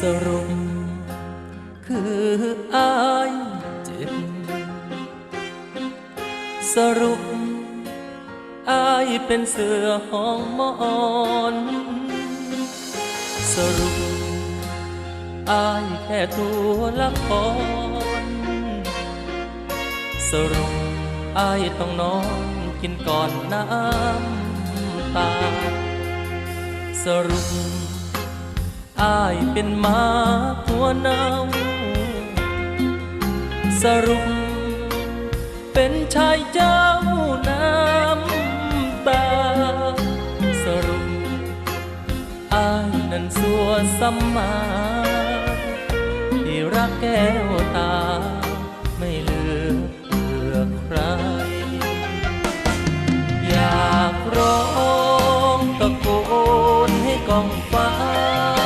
สรุป คืออายเจ็บ สรุปอายเป็นเสือห้องมอน สรุปอายแค่ตัวละคร สรุปอายต้องนอนกินก่อนน้ำตา สรุป อายเป็นมาหัวเน่าสรุปเป็นชายเจ้าน้ำตา สรุปอายนั้นสัวสัมมาที่รักแก้วตา ไม่เลือเพื่อใคร อยากร้องตะโกนให้กองฟ้า